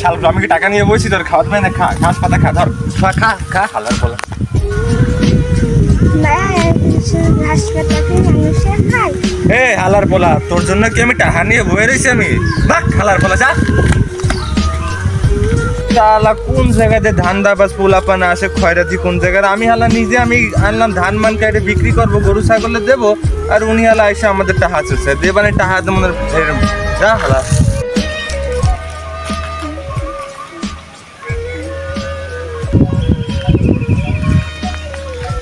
শাল আমি কি টাকা নিয়ে বসি তোর খাওয়া দাওয়া না খা ঘাস পাতা খা ধর। খা খা খা। হালার বলা। এ হালার পোলা তোর জন্য কি আমি টাকা নিয়ে বয়ে রয়েছি আমি? বাক হালার পোলা যা। শালা কোন জায়গাতে ধান দাবাস পোলাপানা আসে খয়রাতি কোন জায়গায় আমি হালা নিজে আমি আনলাম ধান মান কেটে বিক্রি করব গরু ছাগলে দেবো আর উনি হালা এসে আমাদের টাহা চলছে দেবানে টাহা তেমন যা হালা।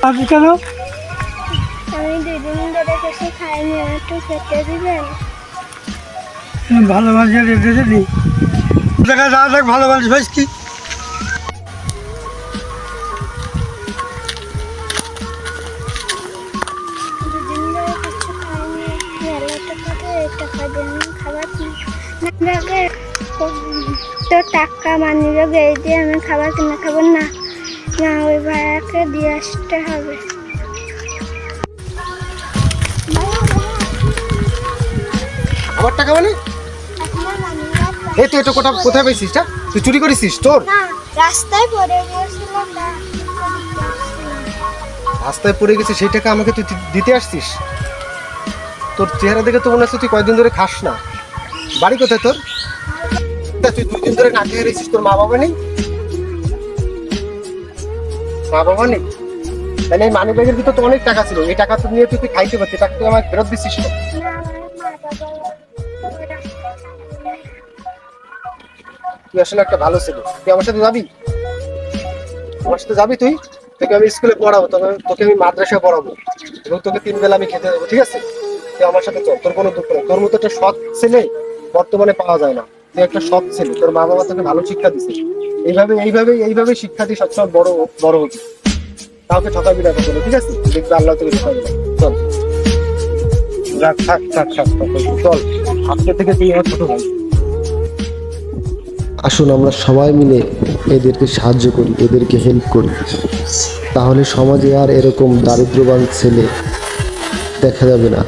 আপনি কেন? আমি দুদিন ধরে কিছু খাইনি একটু খেতে দিবেন? ভালো মানুষ রেখে দিই দেখা যা দেখ ভালো মানুষ বেশ কি তো টাকা মানি ব্যাগে এই দিয়ে আমি খাবার কিনে খাব না। না ওই ভাইয়াকে দিয়ে আসতে হবে। আমার টাকা মানে? এই তুই এটা কোথা কোথায় পেয়েছিস? টা তুই চুরি করেছিস তোর? রাস্তায় পড়ে গিয়েছিলাম রাস্তায় পড়ে গেছে সেই টাকা আমাকে তুই দিতে আসছিস? তোর চেহারা দেখে তো মনে হচ্ছে তুই কয়দিন ধরে খাস না। বাড়ি কোথায় তোর? তুই দুই দিন ধরে না খেয়ে তোর মা বাবা নেই? মা বাবা নেই মানি ব্যাগের ভিতর তো অনেক টাকা ছিল। এই টাকা তো নিয়ে তুই খাইতে টাকা তুই আমাকে ফেরত না আমার তুই আসলে একটা ভালো ছেলে। তুই আমার সাথে যাবি? আমার সাথে যাবি তুই? তোকে আমি স্কুলে পড়াবো। তোকে তোকে আমি মাদ্রাসায় পড়াবো। এবং তোকে তিন বেলা আমি খেতে দেবো, ঠিক আছে? তুই আমার সাথে চল। তোর কোনো দুঃখ নেই। তোর মতো একটা সৎ ছেলে বর্তমানে পাওয়া যায় না। তুই একটা সৎ ছেলে। তোর মা বাবা তোকে ভালো শিক্ষা দিছে। এইভাবে এইভাবে এইভাবে শিক্ষা দিয়ে সবসময় বড় বড় হবি কাউকে ঠকাবি না কখনো ঠিক আছে? দেখবে আল্লাহ তোকে ঠকাবি না চল। রাখ থাক থাক থাক, চল। আজকে থেকে তুই আমার ছোট ভাই। আসুন আমরা সবাই মিলে এদেরকে সাহায্য করি এদেরকে হেল্প করি। তাহলে সমাজে আর এরকম দারিদ্রবান ছেলে দেখা যাবে না।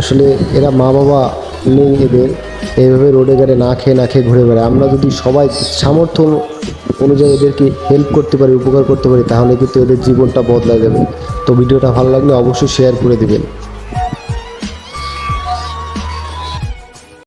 আসলে এরা মা বাবা নেই এদের। এইভাবে রোডে গাড়ে না খেয়ে না খেয়ে ঘুরে বেড়ায়। আমরা যদি সবাই সামর্থ্য অনুযায়ী এদেরকে হেল্প করতে পারি, উপকার করতে পারি, তাহলে কিন্তু এদের জীবনটা বদলা যাবে। তো ভিডিওটা ভালো লাগলে অবশ্যই শেয়ার করে দিবেন।